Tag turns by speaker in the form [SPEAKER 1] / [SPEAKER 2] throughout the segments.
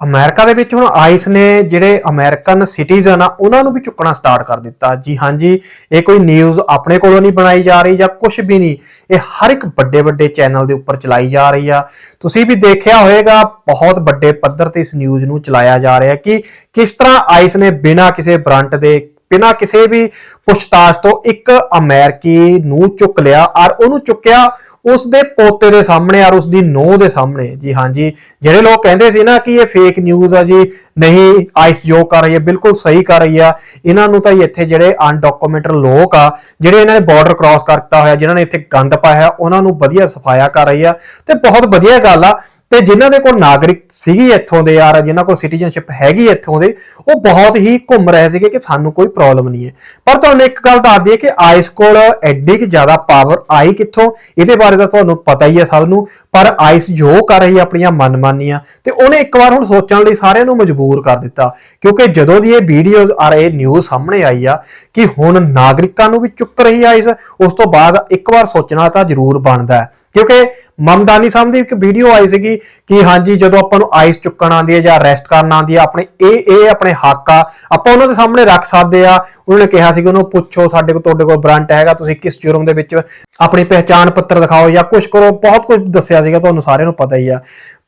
[SPEAKER 1] America ਦੇ ਵਿੱਚ ਹੁਣ ਆਈਸ ਨੇ ਜਿਹੜੇ ਅਮਰੀਕਨ ਸਿਟੀਜ਼ਨ ਆ, ਉਹਨਾਂ ਨੂੰ ਵੀ ਚੁੱਕਣਾ ਸਟਾਰਟ ਕਰ ਦਿੱਤਾ। ਜੀ ਹਾਂਜੀ ਇਹ ਕੋਈ ਨਿਊਜ਼ ਆਪਣੇ ਕੋਲੋਂ ਨਹੀਂ ਬਣਾਈ ਜਾ ਰਹੀ ਜਾਂ ਕੁਝ ਵੀ ਨਹੀਂ, ਇਹ ਹਰ ਇੱਕ ਵੱਡੇ ਵੱਡੇ ਚੈਨਲ ਦੇ ਉੱਪਰ ਚਲਾਈ ਜਾ ਰਹੀ ਆ। ਤੁਸੀਂ ਵੀ ਦੇਖਿਆ ਹੋਵੇਗਾ, ਬਹੁਤ ਵੱਡੇ ਪੱਧਰ ਤੇ ਇਸ ਨਿਊਜ਼ ਨੂੰ ਚਲਾਇਆ ਜਾ ਰਿਹਾ ਕਿ ਕਿਸ ਤਰ੍ਹਾਂ ਆਈਸ ਨੇ ਬਿਨਾਂ ਕਿਸੇ ਬ੍ਰਾਂਟ ਦੇ ਬਿਨਾਂ ਕਿਸੇ ਵੀ ਪੁੱਛਤਾਛ ਤੋਂ ਇੱਕ ਅਮਰੀਕੀ ਨੂੰ ਚੁੱਕ ਲਿਆ ਔਰ ਉਹਨੂੰ ਚੁੱਕਿਆ ਉਸ ਦੇ ਪੋਤੇ ਦੇ ਸਾਹਮਣੇ ਔਰ ਉਸ ਦੀ ਨੂੰਹ ਦੇ ਸਾਹਮਣੇ। ਜੀ ਹਾਂਜੀ ਜਿਹੜੇ ਲੋਕ ਕਹਿੰਦੇ ਸੀ ਨਾ ਕਿ ਇਹ ਫੇਕ ਨਿਊਜ਼ ਆ ਜੀ, ਨਹੀਂ ਆਈਸ ਜੋ ਕਰ ਰਹੀ ਹੈ, ਬਿਲਕੁਲ ਸਹੀ ਕਰ ਰਹੀ ਆ। ਇਹਨਾਂ ਨੂੰ ਤਾਂ ਇੱਥੇ ਜਿਹੜੇ ਅਨਡਾਕੂਮੈਂਟਡ ਲੋਕ ਆ, ਜਿਹੜੇ ਇਹਨਾਂ ਨੇ ਬਾਰਡਰ ਕ੍ਰਾਸ ਕਰਤਾ ਹੋਇਆ, ਜਿਨ੍ਹਾਂ ਨੇ ਇੱਥੇ ਗੰਦ ਪਾਇਆ ਉਹਨਾਂ ਨੂੰ ਵਧੀਆ ਸਫਾਇਆ ਕਰ ਰਹੀ ਆ। ਤੇ ਬਹੁਤ ਵਧੀਆ ਗੱਲ ਆ ਤੇ ਜਿਨ੍ਹਾਂ ਦੇ ਕੋਲ ਨਾਗਰਿਕ ਸੀਗੀ ਇੱਥੋਂ ਦੇ ਯਾਰ, ਜਿਨ੍ਹਾਂ ਕੋਲ ਸਿਟੀਜ਼ਨਸ਼ਿਪ ਹੈਗੀ ਇੱਥੋਂ ਦੇ, ਉਹ ਬਹੁਤ ਹੀ ਘੁੰਮ ਰਹੇ ਸੀਗੇ ਕਿ ਸਾਨੂੰ ਕੋਈ ਪ੍ਰੋਬਲਮ ਨਹੀਂ ਹੈ। ਪਰ ਤੁਹਾਨੂੰ ਇੱਕ ਗੱਲ ਦੱਸ ਦਈਏ ਕਿ ਆਈਸ ਕੋਲ ਐਡੀ ਕਿ ਜ਼ਿਆਦਾ ਪਾਵਰ ਆਈ ਕਿੱਥੋਂ? ਇਹਦੇ ਬਾਰੇ ਤਾਂ ਤੁਹਾਨੂੰ ਪਤਾ ਹੀ ਹੈ ਸਭ ਨੂੰ, ਪਰ ਆਈਸ ਜੋ ਕਰ ਰਹੀ ਹੈ ਆਪਣੀਆਂ ਮਨਮਾਨੀਆਂ, ਤੇ ਉਹਨੇ ਇੱਕ ਵਾਰ ਹੁਣ ਸੋਚਣ ਲਈ ਸਾਰਿਆਂ ਨੂੰ ਮਜਬੂਰ ਕਰ ਦਿੱਤਾ। ਕਿਉਂਕਿ ਜਦੋਂ ਦੀ ਇਹ ਵੀਡੀਓਜ਼ ਆ ਰਹੇ ਨਿਊਜ਼ ਸਾਹਮਣੇ ਆਈ ਆ ਕਿ ਹੁਣ ਨਾਗਰਿਕਾਂ ਨੂੰ ਵੀ ਚੁੱਕ ਰਹੀ ਆਈਸ ਉਸ ਤੋਂ ਬਾਅਦ ਇੱਕ ਵਾਰ ਸੋਚਣਾ ਤਾਂ ਜ਼ਰੂਰ ਬਣਦਾ ਹੈ। ਕਿਉਂਕਿ ਮਮਦਾਨੀ ਸਾਹਿਬ ਦੀ ਇੱਕ ਵੀਡੀਓ ਆਈ ਸੀਗੀ ਕਿ ਹਾਂਜੀ, ਜਦੋਂ ਆਪਾਂ ਨੂੰ ਆਈਸ ਚੁੱਕਣ ਆਉਂਦੀ ਹੈ ਜਾਂ ਅਰੈਸਟ ਕਰਨ ਆਉਂਦੀ ਹੈ, ਆਪਣੇ ਇਹ ਇਹ ਆਪਣੇ ਹੱਕ ਆ, ਆਪਾਂ ਉਹਨਾਂ ਦੇ ਸਾਹਮਣੇ ਰੱਖ ਸਕਦੇ ਆ। ਉਹਨਾਂ ਨੇ ਕਿਹਾ ਸੀ ਕਿ ਉਹਨੂੰ ਪੁੱਛੋ, ਸਾਡੇ ਕੋਲ, ਤੁਹਾਡੇ ਕੋਲ ਬ੍ਰਾਂਟ ਹੈਗਾ, ਤੁਸੀਂ ਕਿਸ ਜੁਰਮ ਦੇ ਵਿੱਚ ਆਪਣੀ ਪਹਿਚਾਣ ਪੱਤਰ ਦਿਖਾਓ ਜਾਂ ਕੁਝ ਕਰੋ, ਬਹੁਤ ਕੁਝ ਦੱਸਿਆ ਸੀਗਾ, ਤੁਹਾਨੂੰ ਸਾਰਿਆਂ ਨੂੰ ਪਤਾ ਹੀ ਆ।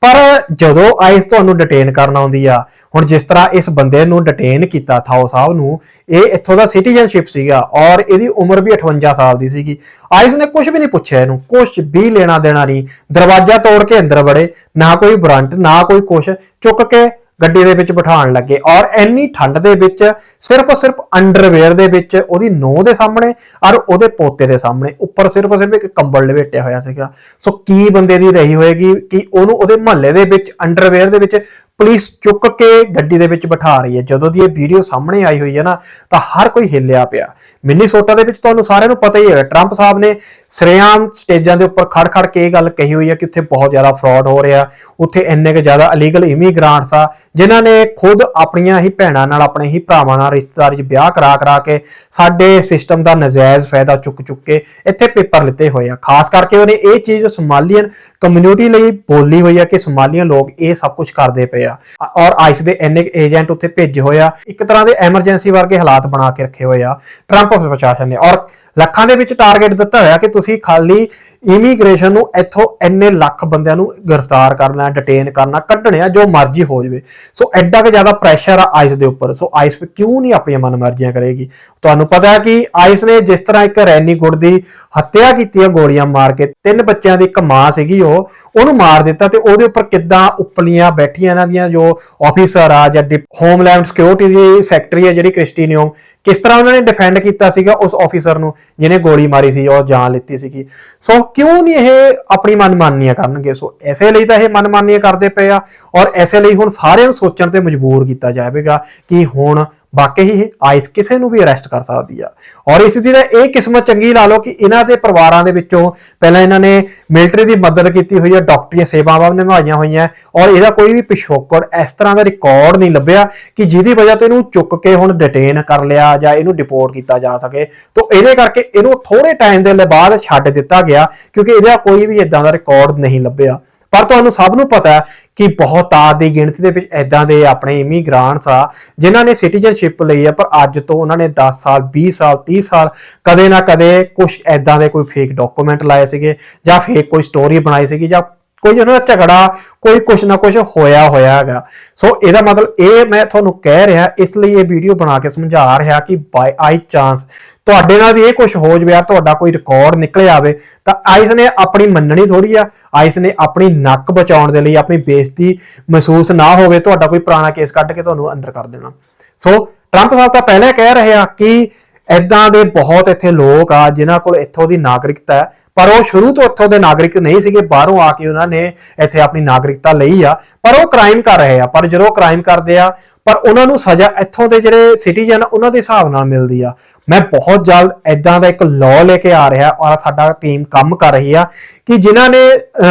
[SPEAKER 1] ਪਰ ਜਦੋਂ ਆਈਸ ਤੁਹਾਨੂੰ ਡਿਟੇਨ ਕਰਨ ਆਉਂਦੀ ਆ, ਹੁਣ ਜਿਸ ਤਰ੍ਹਾਂ ਇਸ ਬੰਦੇ ਨੂੰ ਡਿਟੇਨ ਕੀਤਾ ਥਾਓ ਸਾਹਿਬ ਨੂੰ, ਇਹ ਇੱਥੋਂ ਦਾ ਸਿਟੀਜ਼ਨਸ਼ਿਪ ਸੀਗਾ ਔਰ ਇਹਦੀ ਉਮਰ ਵੀ 58 ਸਾਲ ਦੀ ਸੀਗੀ। ਆਈਸ ਨੇ ਕੁਝ ਵੀ ਨਹੀਂ ਪੁੱਛਿਆ ਇਹਨੂੰ ਕੁਝ ਵੀ ਲੈਣਾ ਦੇਣਾ ਨਹੀਂ। ਦਰਵਾਜ਼ਾ ਤੋੜ ਕੇ ਅੰਦਰ ਵੜੇ, ਨਾ ਕੋਈ ਬਰੰਟ, ਨਾ ਕੋਈ ਕੁਛ, ਚੁੱਕ ਕੇ ਗੱਡੀ ਦੇ ਵਿੱਚ ਬਿਠਾਉਣ ਲੱਗੇ ਔਰ ਇੰਨੀ ਠੰਡ ਦੇ ਵਿੱਚ ਸਿਰਫ ਸਿਰਫ ਅੰਡਰਵੇਅਰ ਦੇ ਵਿੱਚ ਉਹਦੀ ਨੂੰਹ ਦੇ ਸਾਹਮਣੇ ਔਰ ਉਹਦੇ ਪੋਤੇ ਦੇ ਸਾਹਮਣੇ ਉੱਪਰ ਸਿਰਫ ਸਿਰਫ ਇੱਕ ਕੰਬਲ ਲਪੇਟਿਆ ਹੋਇਆ ਸੀਗਾ। ਸੋ ਕੀ ਬੰਦੇ ਦੀ ਰਹੀ ਹੋਏਗੀ ਕਿ ਉਹਨੂੰ ਉਹਦੇ ਮਹੱਲੇ ਦੇ ਵਿੱਚ ਅੰਡਰਵੇਅਰ ਦੇ ਵਿੱਚ ਪੁਲਿਸ ਚੁੱਕ ਕੇ ਗੱਡੀ ਦੇ ਵਿੱਚ ਬਿਠਾ ਰਹੀ ਹੈ। ਜਦੋਂ ਦੀ ਇਹ ਵੀਡੀਓ ਸਾਹਮਣੇ ਆਈ ਹੋਈ ਹੈ ਨਾ, ਤਾਂ ਹਰ ਕੋਈ ਹਿੱਲਿਆ ਪਿਆ। ਮਿਨੀਸੋਟਾ ਦੇ ਵਿੱਚ ਤੁਹਾਨੂੰ ਸਾਰਿਆਂ ਨੂੰ ਪਤਾ ਹੀ ਹੈ ਟਰੰਪ ਸਾਹਿਬ ਨੇ ਸਰੇਆਮ ਸਟੇਜਾਂ ਦੇ ਉੱਪਰ ਖੜ ਖੜ ਕੇ ਇਹ ਗੱਲ ਕਹੀ ਹੋਈ ਹੈ ਕਿ ਉੱਥੇ ਬਹੁਤ ਜ਼ਿਆਦਾ ਫਰਾਡ ਹੋ ਰਿਹਾ, ਉੱਥੇ ਇੰਨੇ ਕੁ ਜ਼ਿਆਦਾ ਇਲੀਗਲ ਇਮੀਗ੍ਰਾਂਟਸ ਆ ਜਿਨ੍ਹਾਂ ਨੇ ਖੁਦ ਆਪਣੀਆਂ ਹੀ ਭੈਣਾਂ ਨਾਲ, ਆਪਣੇ ਹੀ ਭਰਾਵਾਂ ਨਾਲ ਰਿਸ਼ਤੇਦਾਰੀ 'ਚ ਵਿਆਹ ਕਰਾ ਕਰਾ ਕੇ ਸਾਡੇ ਸਿਸਟਮ ਦਾ ਨਜਾਇਜ਼ ਫਾਇਦਾ ਚੁੱਕ ਚੁੱਕ ਕੇ ਇੱਥੇ ਪੇਪਰ ਲਿੱਤੇ ਹੋਏ ਆ। ਖਾਸ ਕਰਕੇ ਉਹਨੇ ਇਹ ਚੀਜ਼ ਸੋਮਾਲੀਅਨ ਕਮਿਊਨਿਟੀ ਲਈ ਬੋਲੀ ਹੋਈ ਆ ਕਿ ਸੋਮਾਲੀਅਨ ਲੋਕ ਇਹ ਸਭ ਕੁਝ ਕਰਦੇ ਪਏ ਆ। ਔਰ ਆਈਸ ਦੇ ਇੰਨੇ ਏਜੰਟ ਉੱਥੇ ਭੇਜੇ ਹੋਏ ਆ। ਇੱਕ ਤਰ੍ਹਾਂ ਦੇ ਐਮਰਜੈਂਸੀ ਵਰਗੇ ਹਾਲਾਤ ਬਣਾ ਕੇ ਰੱਖੇ ਹੋਏ ਆ। ਟਰੰਪ ਪ੍ਰਸ਼ਾਸਨ ਨੇ। ਔਰ ਲੱਖਾਂ ਦੇ ਵਿੱਚ ਟਾਰਗੇਟ ਦਿੱਤਾ ਹੋਇਆ ਕਿ ਤੁਸੀਂ ਖਾਲੀ ਇਮੀਗ੍ਰੇਸ਼ਨ ਨੂੰ ਇੱਥੋਂ ਇੰਨੇ ਲੱਖ ਬੰਦਿਆਂ ਨੂੰ ਗ੍ਰਿਫਤਾਰ ਕਰਨਾ ਡਿਟੇਨ ਕਰਨਾ, ਕੱਢਣਾ ਜੋ ਮਰਜ਼ੀ ਹੋ ਜਾਵੇ। ਸੋ ਐਡਾ ਕਿ ਜ਼ਿਆਦਾ ਪ੍ਰੈਸ਼ਰ ਆ ਆਈਸ ਦੇ ਉੱਪਰ। ਸੋ ਆਈਸ ਕਿਉਂ ਨਹੀਂ ਆਪਣੀਆਂ ਮਨਮਰਜ਼ੀਆਂ ਕਰੇਗੀ? ਤੁਹਾਨੂੰ ਪਤਾ ਹੈ ਕਿ ਆਈਸ ਨੇ ਜਿਸ ਤਰ੍ਹਾਂ ਇੱਕ ਰੈਨੀ ਗੁੜ ਦੀ ਹੱਤਿਆ ਕੀਤੀ ਹੈ ਗੋਲੀਆਂ ਮਾਰ ਕੇ, ਤਿੰਨ ਬੱਚਿਆਂ ਦੀ ਇੱਕ ਮਾਂ ਸੀਗੀ ਉਹ, ਉਹਨੂੰ ਮਾਰ ਦਿੱਤਾ ਤੇ ਉਹਦੇ ਉੱਪਰ ਕਿੱਦਾਂ ਉੱਪਲੀਆਂ ਬੈਠੀਆਂ ਇਹਨਾਂ ਦੀਆਂ ਜੋ ਆਫੀਸਰ ਆ ਜਾਂ ਹੋਮਲੈਂਡ ਸਿਕਿਉਰਿਟੀ ਦੀ ਸੈਕਟਰੀ ਹੈ ਜਿਹੜੀ ਕ੍ਰਿਸਟੀਨੀਅਮ ਕਿਸ ਤਰ੍ਹਾਂ ਉਹਨਾਂ ਨੇ ਡਿਫੈਂਡ ਕੀਤਾ ਸੀਗਾ ਉਸ ਆਫੀਸਰ ਨੂੰ, ਜਿਹਨੇ ਗੋਲੀ ਮਾਰੀ ਸੀ ਔਰ ਜਾਨ ਲਿੱਤੀ ਸੀਗੀ। ਸੋ ਕਿਉਂ ਨਹੀਂ ਇਹ ਆਪਣੀ ਮਨਮਾਨੀਆਂ ਕਰਨਗੇ? ਸੋ ਐਸੇ ਲਈ ਤਾਂ ਇਹ ਮਨਮਾਨੀਆਂ ਕਰਦੇ ਪਏ ਆ ਔਰ ਐਸੇ ਲਈ ਹੁਣ ਸਾਰਿਆਂ ਨੂੰ ਸੋਚਣ ਤੇ ਮਜਬੂਰ ਕੀਤਾ ਜਾਵੇਗਾ ਕਿ ਹੁਣ ਵਾਕਈ ਹੀ ਆਈਸ ਕਿਸੇ ਨੂੰ ਵੀ ਅਰੈਸਟ ਕਰ ਸਕਦੀ ਆ। ਔਰ ਇਸ ਦੀ ਤਾਂ ਇਹ ਕਿਸਮਤ ਚੰਗੀ ਲਾ ਲਓ ਕਿ ਇਹਨਾਂ ਦੇ ਪਰਿਵਾਰਾਂ ਦੇ ਵਿੱਚੋਂ ਪਹਿਲਾਂ ਇਹਨਾਂ ਨੇ ਮਿਲਟਰੀ ਦੀ ਮਦਦ ਕੀਤੀ ਹੋਈ ਹੈ ਡਾਕਟਰੀ ਸੇਵਾਵਾਂ ਨਿਭਾਈਆਂ ਹੋਈਆਂ। ਔਰ ਇਹਦਾ ਕੋਈ ਵੀ ਪਿਛੋਕੜ ਇਸ ਤਰ੍ਹਾਂ ਦਾ ਰਿਕਾਰਡ ਨਹੀਂ ਲੱਭਿਆ ਕਿ ਜਿਹਦੀ ਵਜ੍ਹਾ ਤੋਂ ਇਹਨੂੰ ਚੁੱਕ ਕੇ ਹੁਣ ਡਿਟੇਨ ਕਰ ਲਿਆ ਜਾਂ ਇਹਨੂੰ ਡਿਪੋਰਟ ਕੀਤਾ ਜਾ ਸਕੇ। ਤੋਂ ਇਹਦੇ ਕਰਕੇ ਇਹਨੂੰ ਥੋੜੇ ਟਾਈਮ ਦੇ ਲਈ ਬਾਅਦ ਛੱਡ ਦਿੱਤਾ ਗਿਆ ਕਿਉਂਕਿ ਇਹਦਾ ਕੋਈ ਵੀ ਇਦਾਂ ਦਾ ਰਿਕਾਰਡ ਨਹੀਂ ਲੱਭਿਆ। ਪਰ ਤੁਹਾਨੂੰ ਸਭ ਨੂੰ ਪਤਾ ਹੈ ਕਿ ਬਹੁਤ ਤਾਦ ਦੀ ਗਿਣਤੀ ਦੇ ਵਿੱਚ ਐਦਾਂ ਦੇ ਆਪਣੇ ਇਮੀਗ੍ਰਾਂਟਸ ਆ, ਜਿਨ੍ਹਾਂ ਨੇ ਸਿਟੀਜ਼ਨਸ਼ਿਪ ਲਈ ਆ, ਪਰ ਅੱਜ ਤੋਂ ਉਹਨਾਂ ਨੇ 10 ਸਾਲ 20 ਸਾਲ 30 ਸਾਲ ਕਦੇ ਨਾ ਕਦੇ ਕੁਝ ਐਦਾਂ ਦੇ ਕੋਈ ਫੇਕ ਡਾਕੂਮੈਂਟ ਲਾਏ ਸੀਗੇ ਜਾਂ ਫੇਕ ਕੋਈ ਸਟੋਰੀ ਬਣਾਈ ਸੀਗੀ ਜਾਂ ਕੋਈ ਉਹਨਾਂ ਦਾ ਝਗੜਾ, ਕੋਈ ਕੁਛ ਨਾ ਕੁਛ ਹੋਇਆ ਹੋਇਆ ਹੈਗਾ। ਸੋ ਇਹਦਾ ਮਤਲਬ ਇਹ ਮੈਂ ਤੁਹਾਨੂੰ ਕਹਿ ਰਿਹਾ, ਇਸ ਲਈ ਇਹ ਵੀਡੀਓ ਬਣਾ ਕੇ ਸਮਝਾ ਰਿਹਾ ਕਿ ਬਾਈ ਆਈ ਚਾਂਸ ਤੁਹਾਡੇ ਨਾਲ ਵੀ ਇਹ ਕੁਝ ਹੋ ਜਵੇ ਯਾਰ ਤੁਹਾਡਾ ਕੋਈ ਰਿਕਾਰਡ ਨਿਕਲ ਆਵੇ, ਤਾਂ ਆਈਸ ਨੇ ਆਪਣੀ ਮੰਨਣੀ ਥੋੜੀ ਆ। ਆਈਸ ਨੇ ਆਪਣੀ ਨੱਕ ਬਚਾਉਣ ਦੇ ਲਈ ਆਪਣੀ ਬੇਇੱਜ਼ਤੀ ਮਹਿਸੂਸ ਨਾ ਹੋਵੇ, ਤੁਹਾਡਾ ਕੋਈ ਪੁਰਾਣਾ ਕੇਸ ਕੱਢ ਕੇ ਤੁਹਾਨੂੰ ਅੰਦਰ ਕਰ ਦੇਣਾ। ਸੋ ਟਰੰਪ ਸਾਹਿਬ ਤਾਂ ਪਹਿਲਾਂ ਕਹਿ ਰਹੇ ਆ ਕਿ ਐਦਾਂ ਦੇ ਬਹੁਤ ਇੱਥੇ ਲੋਕ ਆ, ਜਿਨ੍ਹਾਂ ਕੋਲ ਇੱਥੋਂ ਦੀ ਨਾਗਰਿਕਤਾ ਹੈ। ਪਰ ਉਹ ਸ਼ੁਰੂ ਤੋਂ ਇੱਥੋਂ ਦੇ ਨਾਗਰਿਕ ਨਹੀਂ ਸੀਗੇ, ਬਾਹਰੋਂ ਆ ਕੇ ਉਹਨਾਂ ਨੇ ਇੱਥੇ ਆਪਣੀ ਨਾਗਰਿਕਤਾ ਲਈ ਆ। ਪਰ ਉਹ ਕ੍ਰਾਈਮ ਕਰ ਰਹੇ ਆ, ਪਰ ਜਦੋਂ ਕ੍ਰਾਈਮ ਕਰਦੇ ਆ, ਪਰ ਉਹਨਾਂ ਨੂੰ ਸਜ਼ਾ ਇੱਥੋਂ ਦੇ ਜਿਹੜੇ ਸਿਟੀਜ਼ਨ ਉਹਨਾਂ ਦੇ ਹਿਸਾਬ ਨਾਲ ਮਿਲਦੀ ਆ। ਮੈਂ ਬਹੁਤ ਜਲਦ ਐਦਾਂ ਦਾ ਇੱਕ ਲਾਅ ਲੈ ਕੇ ਆ ਰਿਹਾ ਔਰ ਸਾਡਾ ਟੀਮ ਕੰਮ ਕਰ ਰਹੀ ਆ ਕਿ ਜਿਨ੍ਹਾਂ ਨੇ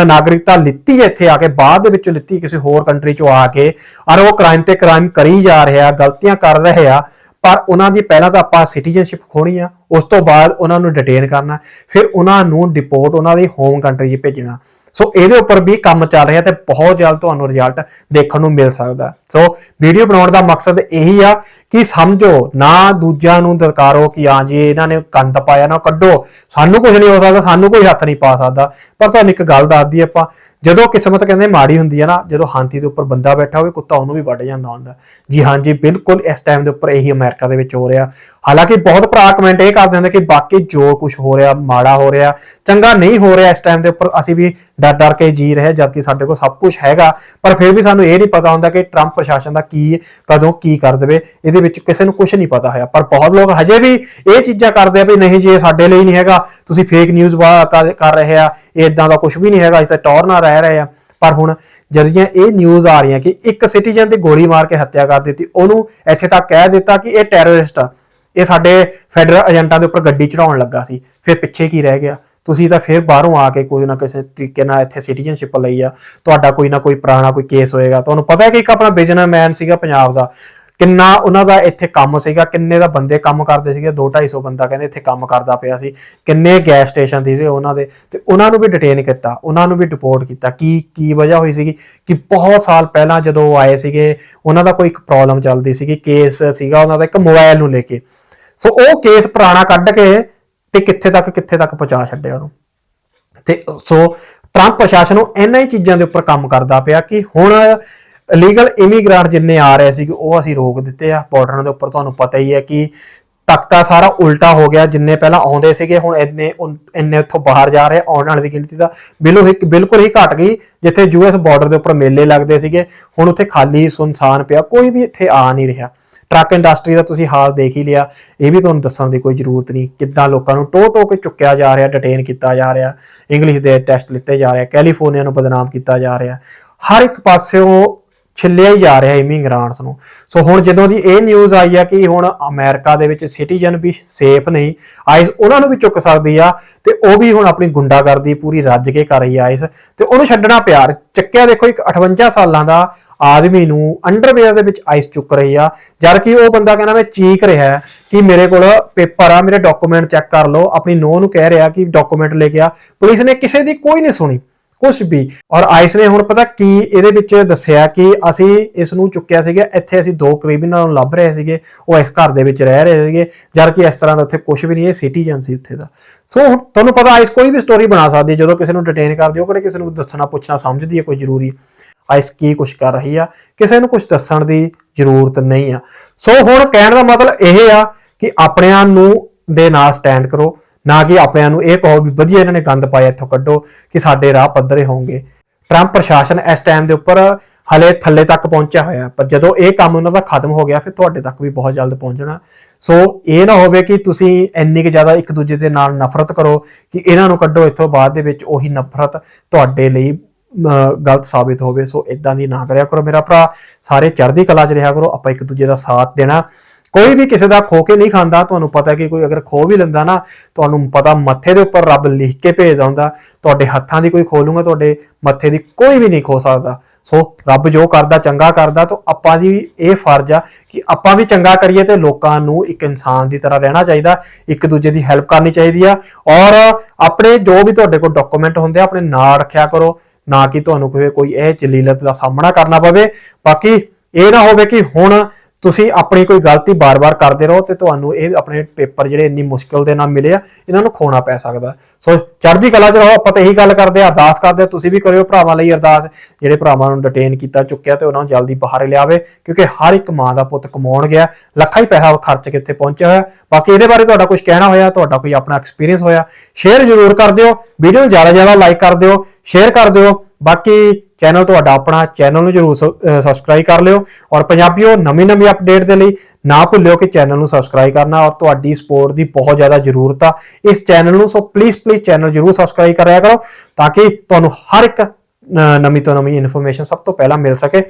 [SPEAKER 1] ਨਾਗਰਿਕਤਾ ਲਿੱਤੀ ਇੱਥੇ ਆ ਕੇ, ਬਾਅਦ ਦੇ ਵਿੱਚ ਲਿੱਤੀ ਕਿਸੇ ਹੋਰ ਕੰਟਰੀ ਚੋਂ ਆ ਕੇ, ਔਰ ਉਹ ਕ੍ਰਾਈਮ ਤੇ ਕ੍ਰਾਈਮ ਕਰੀ ਜਾ ਰਿਹਾ, ਗਲਤੀਆਂ ਕਰ ਰਹੇ ਆ। ਪਰ ਉਹਨਾਂ ਦੀ ਪਹਿਲਾਂ ਤਾਂ ਆਪਾਂ ਸਿਟੀਜ਼ਨਸ਼ਿਪ ਖੋਣੀ ਆ। ਉਸ ਤੋਂ ਬਾਅਦ ਉਹਨਾਂ ਨੂੰ ਡਿਟੇਨ ਕਰਨਾ, ਫਿਰ ਉਹਨਾਂ ਨੂੰ ਡਿਪੋਰਟ ਉਹਨਾਂ ਦੀ ਹੋਮ ਕੰਟਰੀ 'ਚ ਭੇਜਣਾ। ਸੋ ਇਹਦੇ ਉੱਪਰ ਵੀ ਕੰਮ ਚੱਲ ਰਿਹਾ ਤੇ ਬਹੁਤ ਜਲਦ ਤੁਹਾਨੂੰ ਰਿਜ਼ਲਟ ਦੇਖਣ ਨੂੰ ਮਿਲ ਸਕਦਾ। ਸੋ ਵੀਡੀਓ ਬਣਾਉਣ ਦਾ ਮਕਸਦ ਇਹੀ ਆ ਕਿ ਸਮਝੋ, ਨਾ ਦੂਜਿਆਂ ਨੂੰ ਦਰਕਾਰੋ ਕਿ ਹਾਂ ਜੀ, ਇਹਨਾਂ ਨੇ ਗੰਦ ਪਾਇਆ, ਨਾ ਕੱਢੋ। ਸਾਨੂੰ ਕੁਝ ਨਹੀਂ ਹੋ ਸਕਦਾ, ਸਾਨੂੰ ਕੋਈ ਹੱਥ ਨਹੀਂ ਪਾ ਸਕਦਾ। ਪਰ ਤੁਹਾਨੂੰ ਇੱਕ ਗੱਲ ਦੱਸਦੀ ਆਪਾਂ, ਜਦੋਂ ਕਿਸਮਤ ਕਹਿੰਦੇ ਮਾੜੀ ਹੁੰਦੀ ਹੈ ਨਾ, ਜਦੋਂ ਹਾਂਤੀ ਦੇ ਉੱਪਰ ਬੰਦਾ ਬੈਠਾ ਹੋਵੇ, ਕੁੱਤਾ ਉਹਨੂੰ ਵੀ ਵੱਢ ਜਾਂਦਾ ਹੁੰਦਾ। ਜੀ ਹਾਂਜੀ ਬਿਲਕੁਲ ਇਸ ਟਾਈਮ ਦੇ ਉੱਪਰ ਇਹੀ ਅਮਰੀਕਾ ਦੇ ਵਿੱਚ ਹੋ ਰਿਹਾ। ਹਾਲਾਂਕਿ ਬਹੁਤ ਭਰਾ ਕਮੈਂਟ ਇਹ ਕਰ ਦਿੰਦੇ ਕਿ ਬਾਕੀ ਜੋ ਕੁਝ ਹੋ ਰਿਹਾ, ਮਾੜਾ ਹੋ ਰਿਹਾ, ਚੰਗਾ ਨਹੀਂ ਹੋ ਰਿਹਾ ਇਸ ਟਾਈਮ ਦੇ ਉੱਪਰ, ਅਸੀਂ ਵੀ ਡਰ ਡਰ ਕੇ ਜੀ ਰਹੇ ਜਦਕਿ ਸਾਡੇ ਕੋਲ ਸਭ ਕੁਝ ਹੈਗਾ। ਪਰ ਫਿਰ ਵੀ ਸਾਨੂੰ ਇਹ ਨਹੀਂ ਪਤਾ ਹੁੰਦਾ ਕਿ ਟਰੰਪ ਪ੍ਰਸ਼ਾਸਨ ਦਾ ਕੀ, ਕਦੋਂ ਕੀ ਕਰ ਦੇਵੇ, ਇਹਦੇ ਵਿੱਚ ਕਿਸੇ ਨੂੰ ਕੁਝ ਨਹੀਂ ਪਤਾ ਹੋਇਆ। ਪਰ ਬਹੁਤ ਲੋਕ ਹਜੇ ਵੀ ਇਹ ਚੀਜ਼ਾਂ ਕਰਦੇ ਆ ਵੀ ਨਹੀਂ ਜੀ, ਇਹ ਸਾਡੇ ਲਈ ਨਹੀਂ ਹੈਗਾ, ਤੁਸੀਂ ਫੇਕ ਨਿਊਜ਼ ਕਰ ਰਹੇ ਆ, ਇਹ ਇਦਾਂ ਦਾ ਕੁਝ ਵੀ ਨਹੀਂ ਹੈਗਾ, ਅਸੀਂ ਤਾਂ ਟੌਰ ਨਾਲ ਰਹਿ ਰਹੇ ਆ। ਪਰ ਹੁਣ ਜਿਹੜੀਆਂ ਇਹ ਨਿਊਜ਼ ਆ ਰਹੀਆਂ ਕਿ ਇੱਕ ਸਿਟੀਜ਼ਨ ਦੀ ਗੋਲੀ ਮਾਰ ਕੇ ਹੱਤਿਆ ਕਰ ਦਿੱਤੀ, ਉਹਨੂੰ ਇੱਥੇ ਤੱਕ ਕਹਿ ਦਿੱਤਾ ਕਿ ਇਹ ਟੈਰਰਿਸਟ ਆ। ਇਹ ਸਾਡੇ ਫੈਡਰਲ ਏਜੰਟਾਂ ਦੇ ਉੱਪਰ ਗੱਡੀ ਚੜਾਉਣ ਲੱਗਾ ਸੀ। ਫਿਰ ਪਿੱਛੇ ਕੀ ਰਹਿ ਗਿਆ? ਤੁਸੀਂ ਤਾਂ ਫਿਰ ਬਾਹਰੋਂ ਆ ਕੇ ਕੋਈ ਨਾ ਕਿਸੇ ਤਰੀਕੇ ਨਾਲ ਇੱਥੇ ਸਿਟੀਜ਼ਨਸ਼ਿਪ ਲਈ ਆ। ਤੁਹਾਡਾ ਕੋਈ ਨਾ ਕੋਈ ਪੁਰਾਣਾ ਕੋਈ ਕੇਸ ਹੋਏਗਾ। ਤੁਹਾਨੂੰ ਪਤਾ ਹੈ ਕਿ ਇੱਕ ਆਪਣਾ ਬਿਜ਼ਨਸਮੈਨ ਸੀਗਾ ਪੰਜਾਬ ਦਾ। ਕਿੰਨਾ ਉਹਨਾਂ ਦਾ ਇੱਥੇ ਕੰਮ ਸੀਗਾ, ਕਿੰਨੇ ਦਾ ਬੰਦੇ ਕੰਮ ਕਰਦੇ ਸੀਗੇ 2-250 ਬੰਦਾ ਕਹਿੰਦੇ ਇੱਥੇ ਕੰਮ ਕਰਦਾ ਪਿਆ ਸੀ, ਕਿੰਨੇ ਗੈਸ ਸਟੇਸ਼ਨ ਦੀ ਸੀ ਉਹਨਾਂ ਦੇ, ਤੇ ਉਹਨਾਂ ਨੂੰ ਵੀ ਡਿਟੇਨ ਕੀਤਾ, ਉਹਨਾਂ ਨੂੰ ਵੀ ਡਿਪੋਰਟ ਕੀਤਾ, ਕੀ ਕੀ ਵਜ੍ਹਾ ਹੋਈ ਸੀਗੀ ਕਿ ਬਹੁਤ ਸਾਲ ਪਹਿਲਾਂ ਜਦੋਂ ਉਹ ਆਏ ਸੀਗੇ, ਉਹਨਾਂ ਦਾ ਕੋਈ ਇੱਕ ਪ੍ਰੋਬਲਮ ਚੱਲਦੀ ਸੀਗੀ ਕੇਸ ਸੀਗਾ ਉਹਨਾਂ ਦਾ ਇੱਕ ਮੋਬਾਈਲ ਨੂੰ ਲੈ ਕੇ, ਸੋ ਉਹ ਕੇਸ ਪੁਰਾਣਾ ਕੱਢ ਕੇ ਤੇ ਕਿੱਥੇ ਤੱਕ ਕਿੱਥੇ ਤੱਕ ਪਹੁੰਚਾ ਛੱਡਿਆ ਉਹਨੂੰ। ਤੇ, ਸੋ ਟਰੰਪ ਪ੍ਰਸ਼ਾਸਨ ਨੂੰ ਇਹਨਾਂ ਹੀ ਚੀਜ਼ਾਂ ਦੇ ਉੱਪਰ ਕੰਮ ਕਰਦਾ ਪਿਆ ਕਿ ਹੁਣ ਇਲੀਗਲ ਇਮੀਗ੍ਰੈਂਟ ਜਿੰਨੇ ਆ ਰਹੇ ਸੀ, ਉਹ ਅਸੀਂ ਰੋਕ ਦਿੱਤੇ ਆ। ਬਾਰਡਰਾਂ ਦੇ ਉੱਪਰ ਤੁਹਾਨੂੰ ਪਤਾ ਹੀ ਹੈ ਕਿ ਤਖਤਾ ਸਾਰਾ ਉਲਟਾ ਹੋ ਗਿਆ, ਜਿੰਨੇ ਪਹਿਲਾਂ ਆਉਂਦੇ ਸੀਗੇ, ਹੁਣ ਇੰਨੇ ਇੰਨੇ ਉੱਥੋਂ ਬਾਹਰ ਜਾ ਰਹੇ, ਆਉਣ ਵਾਲੇ ਦੀ ਗਿਣਤੀ ਦਾ ਬਿਲਕੁਲ ਹੀ ਬਿਲਕੁਲ ਹੀ ਘਟ ਗਈ, ਜਿੱਥੇ ਯੂਐਸ ਬਾਰਡਰ ਦੇ ਉੱਪਰ ਮੇਲੇ ਲੱਗਦੇ ਸੀਗੇ। ਹੁਣ ਉੱਥੇ ਖਾਲੀ ਸੁਨਸਾਨ ਪਿਆ, ਕੋਈ ਵੀ ਇੱਥੇ ਆ ਨਹੀਂ ਰਿਹਾ। ਟਰੱਕ ਇੰਡਸਟਰੀ ਦਾ ਤੁਸੀਂ ਹਾਲ ਦੇਖ ਹੀ ਲਿਆ। ਇਹ ਵੀ ਤੁਹਾਨੂੰ ਦੱਸਣ ਦੀ ਕੋਈ ਜ਼ਰੂਰਤ ਨਹੀਂ, ਕਿੱਦਾਂ ਲੋਕਾਂ ਨੂੰ ਟੋ ਟੋ ਕੇ ਚੁੱਕਿਆ ਜਾ ਰਿਹਾ ਡਿਟੇਨ ਕੀਤਾ ਜਾ ਰਿਹਾ। ਇੰਗਲਿਸ਼ ਦੇ ਟੈਸਟ ਲਿੱਤੇ ਜਾ ਰਹੇ ਕੈਲੀਫੋਰਨੀਆ ਨੂੰ ਬਦਨਾਮ ਕੀਤਾ ਜਾ ਰਿਹਾ। ਹਰ ਇੱਕ ਪਾਸਿਓਂ ਛਿੱਲਿਆ ਹੀ ਜਾ ਰਿਹਾ ਇਮੀਗ੍ਰਾਂਟਸ ਨੂੰ। ਸੋ ਹੁਣ ਜਦੋਂ ਦੀ ਇਹ ਨਿਊਜ਼ ਆਈ ਆ ਕਿ ਹੁਣ ਅਮਰੀਕਾ ਦੇ ਵਿੱਚ ਸਿਟੀਜ਼ਨ ਵੀ ਸੇਫ ਨਹੀਂ ਆਈਸ ਉਹਨਾਂ ਨੂੰ ਵੀ ਚੁੱਕ ਸਕਦੀ ਆ ਤੇ ਉਹ ਵੀ ਹੁਣ ਆਪਣੀ ਗੁੰਡਾਗਰਦੀ ਪੂਰੀ ਰੱਜ ਕੇ ਕਰ ਰਹੀ ਆ ਆਈਸ ਤੇ ਉਹਨੂੰ ਛੱਡਣਾ ਪਿਆਰ, ਚੱਕਿਆ ਦੇਖੋ ਇੱਕ 58 ਸਾਲਾਂ ਦਾ ਆਦਮੀ ਨੂੰ ਅੰਡਰਵੇਅਰ ਦੇ ਵਿੱਚ ਆਈਸ ਚੁੱਕ ਰਹੀ ਆ। ਜਦ ਕਿ ਉਹ ਬੰਦਾ ਕਹਿੰਦਾ ਮੈਂ ਚੀਕ ਰਿਹਾ ਕਿ ਮੇਰੇ ਕੋਲ ਪੇਪਰ ਆ, ਮੇਰੇ ਡਾਕੂਮੈਂਟ ਚੈੱਕ ਕਰ ਲਓ। ਆਪਣੀ ਨੋ ਨੂੰ ਕਹਿ ਰਿਹਾ ਕਿ ਡਾਕੂਮੈਂਟ ਲੈ ਕੇ ਆ। ਪੁਲਿਸ ਨੇ ਕਿਸੇ ਦੀ ਕੋਈ ਨਹੀਂ ਸੁਣੀ। ਕੁਝ ਵੀ। ਔਰ ਆਈਸ ਨੇ ਹੁਣ ਪਤਾ ਕੀ ਇਹਦੇ ਵਿੱਚ ਦੱਸਿਆ ਕਿ ਅਸੀਂ ਇਸ ਨੂੰ ਚੁੱਕਿਆ ਸੀਗਾ, ਇੱਥੇ ਅਸੀਂ ਦੋ ਕ੍ਰਿਮੀਨਲ ਨੂੰ ਲੱਭ ਰਹੇ ਸੀਗੇ, ਉਹ ਇਸ ਘਰ ਦੇ ਵਿੱਚ ਰਹਿ ਰਹੇ ਸੀਗੇ, ਜਦ ਕਿ ਇਸ ਤਰ੍ਹਾਂ ਦਾ ਉੱਥੇ ਕੁਝ ਵੀ ਨਹੀਂ ਇਹ ਸਿਟੀਜ਼ਨ ਸੀ ਉੱਥੇ ਦਾ। ਸੋ ਹੁਣ ਤੁਹਾਨੂੰ ਪਤਾ ਆਈਸ ਕੋਈ ਵੀ ਸਟੋਰੀ ਬਣਾ ਸਕਦੀ ਹੈ, ਜਦੋਂ ਕਿਸੇ ਨੂੰ ਡਿਟੇਨ ਕਰਦੇ ਹੋ ਕਿਹੜੇ ਕਿਸੇ ਨੂੰ ਦੱਸਣਾ ਪੁੱਛਣਾ ਸਮਝਦੀ ਹੈ, ਕੋਈ ਜ਼ਰੂਰੀ ਆਈਸ ਕੀ ਕੁਝ ਕਰ ਰਹੀ ਆ, ਕਿਸੇ ਨੂੰ ਕੁਝ ਦੱਸਣ ਦੀ ਜ਼ਰੂਰਤ ਨਹੀਂ ਆ। ਸੋ ਹੁਣ ਕਹਿਣ ਦਾ ਮਤਲਬ ਇਹ ਆ ਕਿ ਆਪਣਿਆਂ ਨੂੰ ਦੇ ਨਾਲ ਸਟੈਂਡ ਕਰੋ। ਨਾ ਕਿ ਆਪਣਿਆਂ ਨੂੰ ਇਹ ਕਹੋ ਵੀ ਵਧੀਆ ਇਹਨਾਂ ਨੇ ਗੰਦ ਪਾਇਆ, ਇੱਥੋਂ ਕੱਢੋ ਕਿ ਸਾਡੇ ਰਾਹ ਪੱਧਰੇ ਹੋਣਗੇ। ਟਰੰਪ ਪ੍ਰਸ਼ਾਸਨ ਇਸ ਟਾਈਮ ਦੇ ਉੱਪਰ ਹਲੇ ਥੱਲੇ ਤੱਕ ਪਹੁੰਚਿਆ ਹੋਇਆ ਪਰ ਜਦੋਂ ਇਹ ਕੰਮ ਉਹਨਾਂ ਦਾ ਖਤਮ ਹੋ ਗਿਆ, ਫਿਰ ਤੁਹਾਡੇ ਤੱਕ ਵੀ ਬਹੁਤ ਜਲਦ ਪਹੁੰਚਣਾ। ਸੋ ਇਹ ਨਾ ਹੋਵੇ ਕਿ ਤੁਸੀਂ ਇੰਨੀ ਕਿ ਜ਼ਿਆਦਾ ਇੱਕ ਦੂਜੇ ਦੇ ਨਾਲ ਨਫ਼ਰਤ ਕਰੋ ਕਿ ਇਹਨਾਂ ਨੂੰ ਕੱਢੋ, ਇੱਥੋਂ ਬਾਅਦ ਦੇ ਵਿੱਚ ਉਹੀ ਨਫ਼ਰਤ ਤੁਹਾਡੇ ਲਈ ਗਲਤ ਸਾਬਿਤ ਹੋਵੇ। ਸੋ ਇਦਾਂ ਦੀ ਨਾ ਕਰਿਆ ਕਰੋ ਮੇਰਾ ਭਰਾ। ਸਾਰੇ ਚੜ੍ਹਦੀ ਕਲਾ 'ਚ ਰਿਹਾ ਕਰੋ, ਆਪਾਂ ਇੱਕ ਦੂਜੇ ਦਾ ਸਾਥ ਦੇਣਾ। ਕੋਈ ਵੀ ਕਿਸੇ ਦਾ ਖੋ ਕੇ ਨਹੀਂ ਖਾਂਦਾ, ਤੁਹਾਨੂੰ ਪਤਾ ਕਿ ਕੋਈ ਅਗਰ ਖੋ ਵੀ ਲੈਂਦਾ ਨਾ, ਤੁਹਾਨੂੰ ਪਤਾ ਮੱਥੇ ਦੇ ਉੱਪਰ ਰੱਬ ਲਿਖ ਕੇ ਭੇਜਦਾ ਹੁੰਦਾ, ਤੁਹਾਡੇ ਹੱਥਾਂ ਦੀ ਕੋਈ ਖੋਲੂਗਾ ਤੁਹਾਡੇ ਮੱਥੇ ਦੀ ਕੋਈ ਵੀ ਨਹੀਂ ਖੋ ਸਕਦਾ। ਸੋ ਰੱਬ ਜੋ ਕਰਦਾ, ਚੰਗਾ ਕਰਦਾ, ਤਾਂ ਆਪਾਂ ਦੀ ਇਹ ਫਰਜ਼ ਆ ਕਿ ਆਪਾਂ ਵੀ ਚੰਗਾ ਕਰੀਏ ਤੇ ਲੋਕਾਂ ਨੂੰ ਇੱਕ ਇਨਸਾਨ ਦੀ ਤਰ੍ਹਾਂ ਰਹਿਣਾ ਚਾਹੀਦਾ, ਇੱਕ ਦੂਜੇ ਦੀ ਹੈਲਪ ਕਰਨੀ ਚਾਹੀਦੀ ਆ। ਔਰ ਆਪਣੇ ਜੋ ਵੀ ਤੁਹਾਡੇ ਕੋਲ ਡਾਕੂਮੈਂਟ ਹੁੰਦੇ ਆ, ਆਪਣੇ ਨਾਲ ਰੱਖਿਆ ਕਰੋ, ਨਾ ਕਿ ਤੁਹਾਨੂੰ ਕੋਈ ਇਹ ਜਲੀਲਤ ਦਾ ਸਾਹਮਣਾ ਕਰਨਾ ਪਵੇ। ਬਾਕੀ ਇਹ ਨਾ ਹੋਵੇ ਕਿ ਹੁਣ ਤੁਸੀਂ ਆਪਣੀ ਕੋਈ ਗਲਤੀ ਬਾਰ-ਬਾਰ ਕਰਦੇ ਰਹੋ ਤੇ ਤੁਹਾਨੂੰ ਇਹ ਆਪਣੇ ਪੇਪਰ ਜਿਹੜੇ ਇੰਨੀ ਮੁਸ਼ਕਲ ਦੇ ਨਾਲ ਮਿਲੇ ਆ, ਇਹਨਾਂ ਨੂੰ ਖੋਣਾ ਪੈ ਸਕਦਾ। ਸੋ ਚੜ੍ਹਦੀ ਕਲਾ ਚ ਰਹੋ, ਆਪਾਂ ਤਾਂ ਇਹੀ ਗੱਲ ਕਰਦੇ ਆ, ਅਰਦਾਸ ਕਰਦੇ ਤੁਸੀਂ ਵੀ ਕਰਿਓ ਭਰਾਵਾਂ ਲਈ ਅਰਦਾਸ। ਜਿਹੜੇ ਭਰਾਵਾਂ ਨੂੰ ਡਿਟੇਨ ਕੀਤਾ, ਚੁੱਕਿਆ ਤੇ ਉਹਨਾਂ ਨੂੰ ਜਲਦੀ ਬਾਹਰ ਲਿਆਵੇ, ਕਿਉਂਕਿ ਹਰ ਇੱਕ ਮਾਂ ਦਾ ਪੁੱਤ ਕਮਾਉਣ ਗਿਆ, ਲੱਖਾਂ ਹੀ ਪੈਸਾ ਖਰਚ ਕੇ ਇੱਥੇ ਪਹੁੰਚਿਆ ਹੋਇਆ। ਬਾਕੀ ਇਹਦੇ ਬਾਰੇ ਤੁਹਾਡਾ ਕੁਝ ਕਹਿਣਾ ਹੋਇਆ, ਤੁਹਾਡਾ ਕੋਈ ਆਪਣਾ ਐਕਸਪੀਰੀਅੰਸ ਹੋਇਆ ਸ਼ੇਅਰ ਜ਼ਰੂਰ ਕਰ ਦਿਓ ਵੀਡੀਓ ਨੂੰ ਜ਼ਿਆਦਾ ਜ਼ਿਆਦਾ ਲਾਈਕ ਕਰ ਦਿਓ ਸ਼ੇਅਰ ਕਰ ਦਿਓ। ਬਾਕੀ ਚੈਨਲ ਤੁਹਾਡਾ ਆਪਣਾ ਚੈਨਲ ਨੂੰ ਜਰੂਰ ਸਬਸਕ੍ਰਾਈਬ ਕਰ ਲਿਓ। ਔਰ ਪੰਜਾਬੀਓ ਨਵੀਂ ਨਵੀਂ ਅਪਡੇਟ ਦੇ ਲਈ ਨਾ ਭੁੱਲਿਓ ਕਿ ਚੈਨਲ ਨੂੰ ਸਬਸਕ੍ਰਾਈਬ ਕਰਨਾ ਔਰ ਤੁਹਾਡੀ ਸਪੋਰਟ ਦੀ ਬਹੁਤ ਜ਼ਿਆਦਾ ਜ਼ਰੂਰਤ ਆ। ਇਸ ਚੈਨਲ ਨੂੰ ਸੋ ਪਲੀਜ਼ ਪਲੀਜ਼ ਚੈਨਲ ਜਰੂਰ ਸਬਸਕ੍ਰਾਈਬ ਕਰਿਆ ਕਰੋ ਤਾਂ ਕਿ ਤੁਹਾਨੂੰ ਹਰ ਇੱਕ ਨਵੀਂ ਤੋਂ ਨਵੀਂ ਇਨਫੋਰਮੇਸ਼ਨ ਸਭ ਤੋਂ ਪਹਿਲਾਂ ਮਿਲ ਸਕੇ।